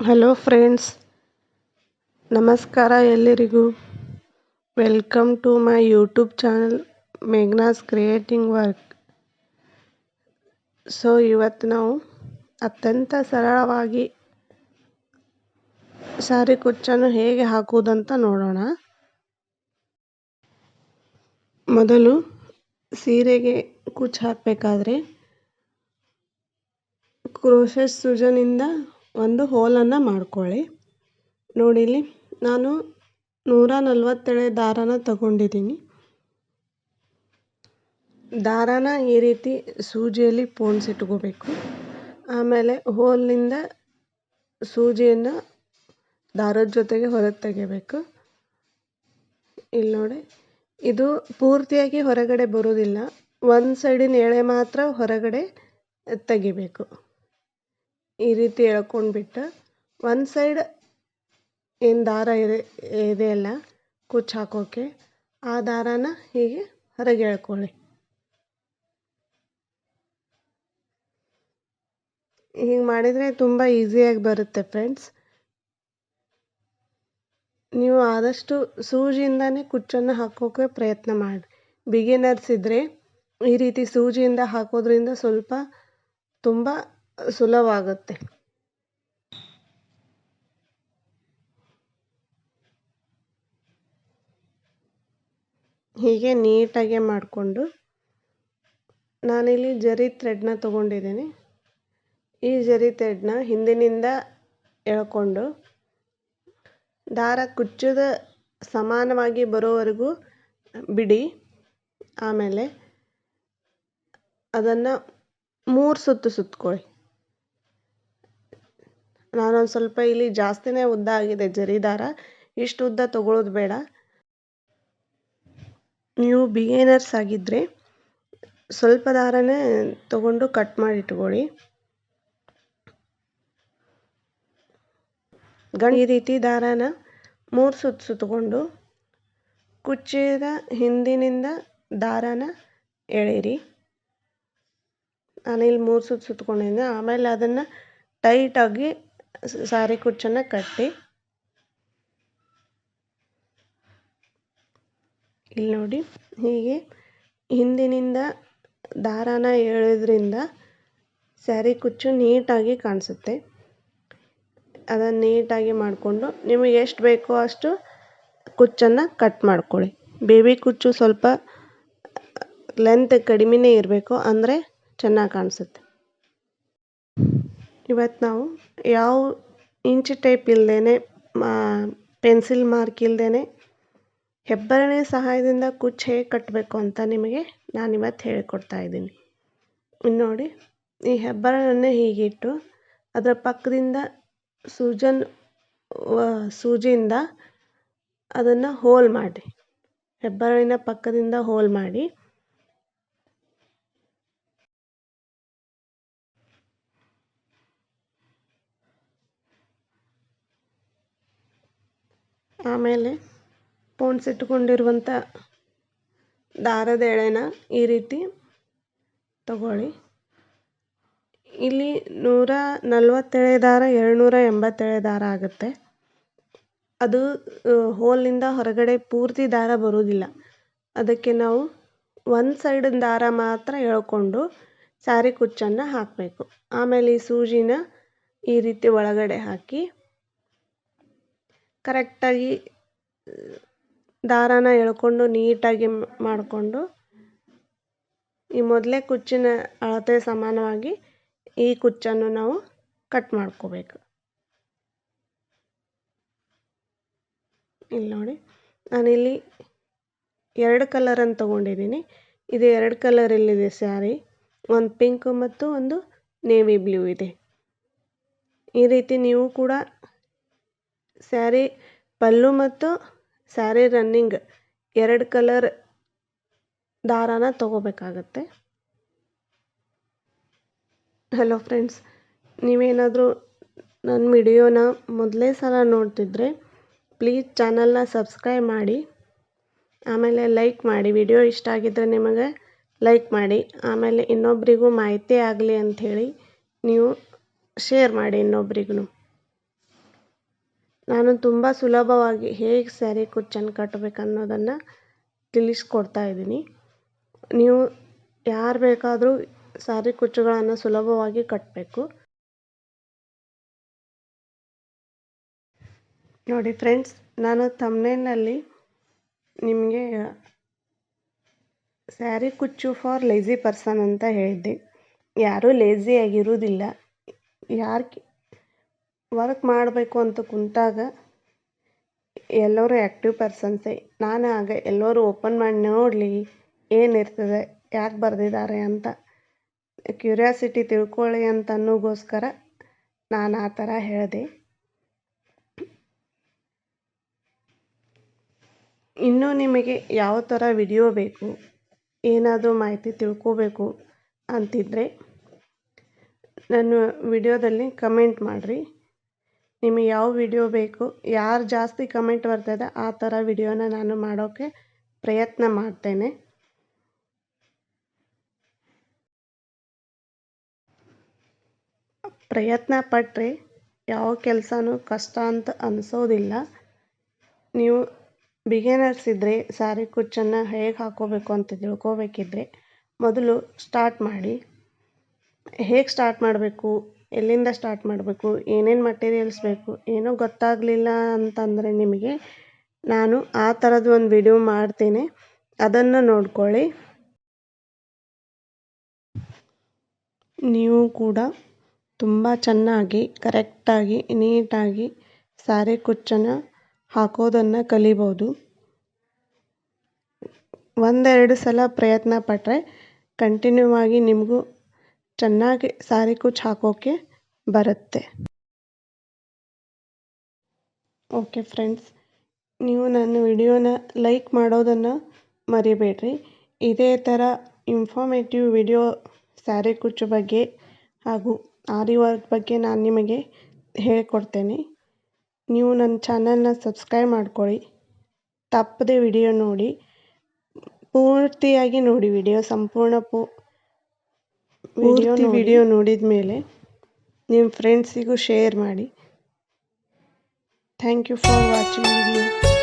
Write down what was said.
Hello friends ನಮಸ್ಕಾರ ಎಲ್ಲರಿಗೂ. Welcome to my YouTube channel Meghna's creating work so ಇವತ್ತು ನಾವು ಅತ್ಯಂತ ಸರಳವಾಗಿ ಸಾರಿ ಕುಚ್ಚನ್ನು ಹೇಗೆ ಹಾಕುವುದಂತ ನೋಡೋಣ. ಮೊದಲು ಸೀರೆಗೆ ಕುಚ್ಚು ಹಾಕಬೇಕಾದ್ರೆ ಕ್ರೋಶೆಟ್ ಸೂಜನಿಂದ ಒಂದು ಹೋಲನ್ನು ಮಾಡ್ಕೊಳ್ಳಿ. ನೋಡಿ ಇಲ್ಲಿ ನಾನು ನೂರ ನಲ್ವತ್ತೆಳೆ ದಾರಾನ ತಗೊಂಡಿದ್ದೀನಿ. ದಾರಾನ ಈ ರೀತಿ ಸೂಜಿಯಲ್ಲಿ ಪೋಣಿಸಿಟ್ಕೋಬೇಕು ಆಮೇಲೆ ಹೋಲ್ನಿಂದ ಸೂಜಿಯನ್ನು ದಾರದ ಜೊತೆಗೆ ಹೊರಗೆ ತೆಗಿಬೇಕು. ಇಲ್ಲಿ ನೋಡಿ, ಇದು ಪೂರ್ತಿಯಾಗಿ ಹೊರಗಡೆ ಬರೋದಿಲ್ಲ ಒಂದು ಸೈಡಿನ ಎಳೆ ಮಾತ್ರ ಹೊರಗಡೆ ತೆಗಿಬೇಕು. ಈ ರೀತಿ ಎಳ್ಕೊಂಡ್ಬಿಟ್ಟು ಒಂದು ಸೈಡ್ ಏನು ದಾರ ಇದೆ ಇದೆಯಲ್ಲ ಕುಚ್ಚು ಹಾಕೋಕ್ಕೆ ಆ ದಾರಾನ ಹೀಗೆ ಹೊರಗೆ ಎಳ್ಕೊಳ್ಳಿ. ಹೀಗೆ ಮಾಡಿದರೆ ತುಂಬ ಈಸಿಯಾಗಿ ಬರುತ್ತೆ ಫ್ರೆಂಡ್ಸ್ ನೀವು ಆದಷ್ಟು ಸೂಜಿಯಿಂದನೇ ಕುಚ್ಚನ್ನು ಹಾಕೋಕೆ ಪ್ರಯತ್ನ ಮಾಡಿ ಬಿಗಿನರ್ಸ್ ಇದ್ದರೆ ಈ ರೀತಿ ಸೂಜಿಯಿಂದ ಹಾಕೋದ್ರಿಂದ ಸ್ವಲ್ಪ ತುಂಬ ಸುಲಭವಾಗುತ್ತೆ. ಹೀಗೆ ನೀಟಾಗೆ ಮಾಡಿಕೊಂಡು ನಾನಿಲ್ಲಿ ಜರಿ ಥ್ರೆಡ್ನ ತೊಗೊಂಡಿದ್ದೀನಿ. ಈ ಜರಿ ಥ್ರೆಡ್ನ ಹಿಂದಿನಿಂದ ಎಳ್ಕೊಂಡು ದಾರ ಕುಚ್ಚದ ಸಮಾನವಾಗಿ ಬರೋವರೆಗೂ ಬಿಡಿ. ಆಮೇಲೆ ಅದನ್ನು ಮೂರು ಸುತ್ತು ಸುತ್ಕೊಳ್ಳಿ. ನಾನೊಂದು ಸ್ವಲ್ಪ ಇಲ್ಲಿ ಜಾಸ್ತಿನೇ ಉದ್ದ ಆಗಿದೆ ಜರಿ ದಾರ ಇಷ್ಟು ಉದ್ದ ತಗೊಳ್ಳೋದು ಬೇಡ. ನೀವು ಬಿಗಿನರ್ಸ್ ಆಗಿದ್ದರೆ ಸ್ವಲ್ಪ ದಾರನೇ ತೊಗೊಂಡು ಕಟ್ ಮಾಡಿ ಇಟ್ಕೊಳ್ಳಿ. ರೀತಿ ದಾರಾನ ಮೂರು ಸುತ್ತು ಸುತ್ತಕೊಂಡು ಕುಚ್ಚಿದ ಹಿಂದಿನಿಂದ ದಾರಾನ ಎಳೀರಿ ನಾನಿಲ್ಲಿ ಮೂರು ಸುತ್ತು ಸುತ್ಕೊಂಡಿದ್ದೆ. ಆಮೇಲೆ ಅದನ್ನು ಟೈಟಾಗಿ ಸಾರಿ ಕುಚ್ಚನ್ನು ಕಟ್ಟಿ. ಇಲ್ಲಿ ನೋಡಿ, ಹೀಗೆ ಹಿಂದಿನಿಂದ ದಾರಾನ ಎಳೆಯೋದ್ರಿಂದ ಸ್ಯಾರಿ ಕುಚ್ಚು ನೀಟಾಗಿ ಕಾಣಿಸುತ್ತೆ. ಅದನ್ನು ನೀಟಾಗಿ ಮಾಡಿಕೊಂಡು ನಿಮಗೆ ಎಷ್ಟು ಬೇಕೋ ಅಷ್ಟು ಕುಚ್ಚನ್ನು ಕಟ್ ಮಾಡ್ಕೊಳ್ಳಿ. ಬೇಬಿ ಕುಚ್ಚು ಸ್ವಲ್ಪ ಲೆಂತ್ ಕಡಿಮೆನೇ ಇರಬೇಕು, ಅಂದರೆ ಚೆನ್ನಾಗಿ ಕಾಣಿಸುತ್ತೆ. ಇವತ್ತು ನಾವು ಯಾವ ಇಂಚ್ ಟೈಪ್ ಇಲ್ಲದೇ ಪೆನ್ಸಿಲ್ ಮಾರ್ಕ್ ಇಲ್ಲದೇ ಹೆಬ್ಬೆರಳಿನ ಸಹಾಯದಿಂದ ಕುಚ್ಚು ಹೇಗೆ ಕಟ್ಟಬೇಕು ಅಂತ ನಿಮಗೆ ನಾನಿವತ್ತು ಹೇಳಿಕೊಡ್ತಾ ಇದ್ದೀನಿ. ಇನ್ನು ನೋಡಿ, ಈ ಹೆಬ್ಬೆರಳನ್ನೇ ಹೀಗಿಟ್ಟು ಅದರ ಪಕ್ಕದಿಂದ ಸೂಜನ್ ಸೂಜಿಯಿಂದ ಅದನ್ನು ಹೋಲ್ ಮಾಡಿ, ಹೆಬ್ಬೆರಳಿನ ಪಕ್ಕದಿಂದ ಹೋಲ್ ಮಾಡಿ ಆಮೇಲೆ ಪೋಣಿಸಿಟ್ಕೊಂಡಿರುವಂಥ ದಾರದ ಎಳೆನ ಈ ರೀತಿ ತಗೊಳ್ಳಿ. ಇಲ್ಲಿ ನೂರ ನಲ್ವತ್ತೇಳೆ ದಾರ ಏಳ್ನೂರ ಎಂಬತ್ತೆಳೆ ದಾರ ಆಗುತ್ತೆ. ಅದು ಹೋಲಿಂದ ಹೊರಗಡೆ ಪೂರ್ತಿ ದಾರ ಬರೋದಿಲ್ಲ ಅದಕ್ಕೆ ನಾವು ಒಂದು ಸೈಡಿನ ದಾರ ಮಾತ್ರ ಎಳ್ಕೊಂಡು ಸ್ಯಾರಿ ಕುಚ್ಚನ್ನು ಹಾಕಬೇಕು. ಆಮೇಲೆ ಈ ಸೂಜಿನ ಈ ರೀತಿ ಒಳಗಡೆ ಹಾಕಿ ಕರೆಕ್ಟಾಗಿ ದಾರಾನ ಎಳ್ಕೊಂಡು ನೀಟಾಗಿ ಮಾಡಿಕೊಂಡು, ಈ ಮೊದಲೇ ಕುಚ್ಚಿನ ಅಳತೆ ಸಮಾನವಾಗಿ ಈ ಕುಚ್ಚನ್ನು ನಾವು ಕಟ್ ಮಾಡ್ಕೋಬೇಕು. ಇಲ್ಲಿ ನೋಡಿ, ನಾನಿಲ್ಲಿ ಎರಡು ಕಲರನ್ನು ತೊಗೊಂಡಿದ್ದೀನಿ. ಇದು ಎರಡು ಕಲರಲ್ಲಿದೆ ಸ್ಯಾರಿ. ಒಂದು ಪಿಂಕ್ ಮತ್ತು ಒಂದು ನೇವಿ ಬ್ಲೂ ಇದೆ. ಈ ರೀತಿ ನೀವು ಕೂಡ ಸ್ಯಾರಿ ಪಲ್ಲು ಮತ್ತು ಸ್ಯಾರಿ ರನ್ನಿಂಗ್ ಎರಡು ಕಲರ್ ದಾರಾನ ತಗೋಬೇಕಾಗತ್ತೆ. ಹಲೋ ಫ್ರೆಂಡ್ಸ್ ನೀವೇನಾದರೂ ನನ್ನ ವಿಡಿಯೋನ ಮೊದಲೇ ಸಲ ನೋಡ್ತಿದ್ರೆ ಪ್ಲೀಸ್ ಚಾನಲ್ನ ಸಬ್ಸ್ಕ್ರೈಬ್ ಮಾಡಿ, ಆಮೇಲೆ ಲೈಕ್ ಮಾಡಿ. ವಿಡಿಯೋ ಇಷ್ಟ ಆಗಿದ್ದರೆ ನಿಮಗೆ ಲೈಕ್ ಮಾಡಿ. ಆಮೇಲೆ ಇನ್ನೊಬ್ಬರಿಗೂ ಮಾಹಿತಿ ಆಗಲಿ ಅಂಥೇಳಿ ನೀವು ಶೇರ್ ಮಾಡಿ ಇನ್ನೊಬ್ರಿಗೂ. ನಾನು ತುಂಬ ಸುಲಭವಾಗಿ ಹೇಗೆ ಸ್ಯಾರಿ ಕುಚ್ಚನ್ನು ಕಟ್ಟಬೇಕು ಅನ್ನೋದನ್ನು ತಿಳಿಸ್ಕೊಡ್ತಾ ಇದ್ದೀನಿ. ನೀವು ಯಾರು ಬೇಕಾದರೂ ಸ್ಯಾರಿ ಕುಚ್ಚುಗಳನ್ನು ಸುಲಭವಾಗಿ ಕಟ್ಟಬೇಕು ನೋಡಿ ಫ್ರೆಂಡ್ಸ್, ನಾನು ತಮ್ನೇನಲ್ಲಿ ನಿಮಗೆ ಸ್ಯಾರಿ ಕುಚ್ಚು ಫಾರ್ ಲೇಝಿ ಪರ್ಸನ್ ಅಂತ ಹೇಳಿದ್ದೆ. ಯಾರೂ ಲೇಝಿಯಾಗಿರುವುದಿಲ್ಲ ಯಾರು ವರ್ಕ್ ಮಾಡಬೇಕು ಅಂತ ಕುಂತಾಗ ಎಲ್ಲರೂ ಆ್ಯಕ್ಟಿವ್ ಪರ್ಸನ್ಸೇ ನಾನು ಆಗ ಎಲ್ಲರೂ ಓಪನ್ ಮಾಡಿ ನೋಡಲಿ ಏನಿರ್ತದೆ ಯಾಕೆ ಬರೆದಿದ್ದಾರೆ ಅಂತ ಕ್ಯೂರಿಯಾಸಿಟಿ ತಿಳ್ಕೊಳ್ಳಿ ಅಂತ ಅನ್ನೋಗೋಸ್ಕರ ನಾನು ಆ ಥರ ಹೇಳಿದೆ. ಇನ್ನೂ ನಿಮಗೆ ಯಾವ ಥರ ವಿಡಿಯೋ ಬೇಕು, ಏನಾದರೂ ಮಾಹಿತಿ ತಿಳ್ಕೋಬೇಕು ಅಂತಿದ್ದರೆ ನನ್ನ ವಿಡಿಯೋದಲ್ಲಿ ಕಮೆಂಟ್ ಮಾಡಿರಿ. ನಿಮಗೆ ಯಾವ ವಿಡಿಯೋ ಬೇಕು, ಯಾರು ಜಾಸ್ತಿ ಕಮೆಂಟ್ ಬರ್ತದೆ ಆ ಥರ ವಿಡಿಯೋನ ನಾನು ಮಾಡೋಕ್ಕೆ ಪ್ರಯತ್ನ ಮಾಡ್ತೇನೆ. ಪ್ರಯತ್ನ ಪಟ್ಟರೆ ಯಾವ ಕೆಲಸನೂ ಕಷ್ಟ ಅಂತ ಅನಿಸೋದಿಲ್ಲ. ನೀವು ಬಿಗಿನರ್ಸ್ ಇದ್ದರೆ ಸಾರಿ ಕುಚ್ಚನ್ನು ಹೇಗೆ ಹಾಕೋಬೇಕು ಅಂತ ತಿಳ್ಕೋಬೇಕಿದ್ರೆ ಮೊದಲು ಸ್ಟಾರ್ಟ್ ಮಾಡಿ. ಹೇಗೆ ಸ್ಟಾರ್ಟ್ ಮಾಡಬೇಕು ಎಲ್ಲಿಂದ ಸ್ಟಾರ್ಟ್ ಮಾಡಬೇಕು, ಏನೇನು ಮಟೀರಿಯಲ್ಸ್ ಬೇಕು, ಏನೂ ಗೊತ್ತಾಗಲಿಲ್ಲ ಅಂತಂದರೆ ನಿಮಗೆ ನಾನು ಆ ಥರದ್ದು ಒಂದು ವಿಡಿಯೋ ಮಾಡ್ತೀನಿ. ಅದನ್ನು ನೋಡ್ಕೊಳ್ಳಿ. ನೀವು ಕೂಡ ತುಂಬ ಚೆನ್ನಾಗಿ ಕರೆಕ್ಟಾಗಿ ನೀಟಾಗಿ ಸಾರಿ ಕುಚ್ಚನ್ನು ಹಾಕೋದನ್ನು ಕಲಿಬೋದು. ಒಂದೆರಡು ಸಲ ಪ್ರಯತ್ನ ಪಟ್ಟರೆ ಕಂಟಿನ್ಯೂ ಆಗಿ ನಿಮಗೂ ಚೆನ್ನಾಗಿ ಸಾರಿ ಕುಚ್ಚು ಹಾಕೋಕ್ಕೆ ಬರುತ್ತೆ. ಓಕೆ ಫ್ರೆಂಡ್ಸ್, ನೀವು ನನ್ನ ವಿಡಿಯೋನ ಲೈಕ್ ಮಾಡೋದನ್ನು ಮರಿಬೇಡ್ರಿ. ಇದೇ ಥರ ಇನ್ಫಾರ್ಮೇಟಿವ್ ವಿಡಿಯೋ ಸ್ಯಾರಿ ಕುಚ್ಚು ಬಗ್ಗೆ ಹಾಗೂ ಆರಿ ವರ್ಕ್ ಬಗ್ಗೆ ನಾನು ನಿಮಗೆ ಹೇಳಿಕೊಡ್ತೇನೆ. ನೀವು ನನ್ನ ಚಾನಲ್ನ ಸಬ್ಸ್ಕ್ರೈಬ್ ಮಾಡ್ಕೊಳ್ಳಿ. ತಪ್ಪದೆ ವಿಡಿಯೋ ನೋಡಿ. ಪೂರ್ತಿಯಾಗಿ ನೋಡಿ ವಿಡಿಯೋ, ಸಂಪೂರ್ಣ ಪೂ ವಿಡಿಯೋ ವಿಡಿಯೋ ನೋಡಿದ ಮೇಲೆ ನಿಮ್ಮ ಫ್ರೆಂಡ್ಸಿಗೂ ಶೇರ್ ಮಾಡಿ. Thank you for watching video